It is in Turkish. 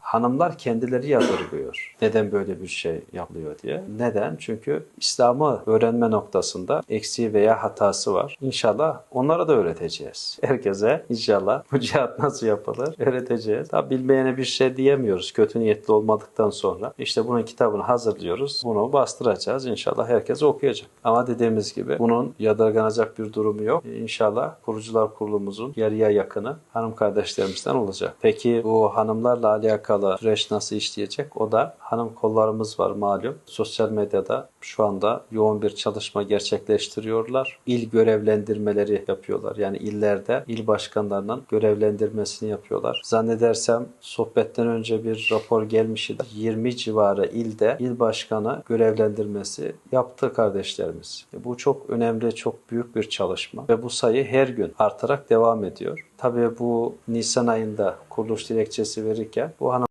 Hanımlar kendileri yadırgıyor. Neden böyle bir şey yapılıyor diye. Neden? Çünkü İslam'ı öğrenme noktasında eksiği veya hatası var. İnşallah onlara da öğreteceğiz. Herkese inşallah bu cihat nasıl yapılır öğreteceğiz. Tabi bilmeyene bir şey diyemiyoruz. Kötü niyetli olmadıktan sonra. İşte bunun kitabını hazırlıyoruz. Bunu bastıracağız. İnşallah herkes okuyacak. Ama dediğimiz gibi bunun yadırganacak bir durumu yok. İnşallah kurucular kurulumuzun yarıya yakını hanım kardeşlerimizden olacak. Peki bu hanımlarla alakalı süreç nasıl işleyecek? O da hanım kollarımız var malum. Sosyal medyada şu anda yoğun bir çalışma gerçekleştiriyorlar. İl görevlendirmeleri yapıyorlar. Yani illerde il başkanlarının görevlendirmesini yapıyorlar. Zannedersem sohbetten önce bir rapor gelmiş idi. 20 civarı ilde il başkanı görevlendirmesi yaptı kardeşlerimiz. E, Bu çok önemli, çok büyük bir çalışma ve bu sayı her gün artarak devam ediyor. Tabii bu Nisan ayında kuruluş dilekçesi verirken bu hanım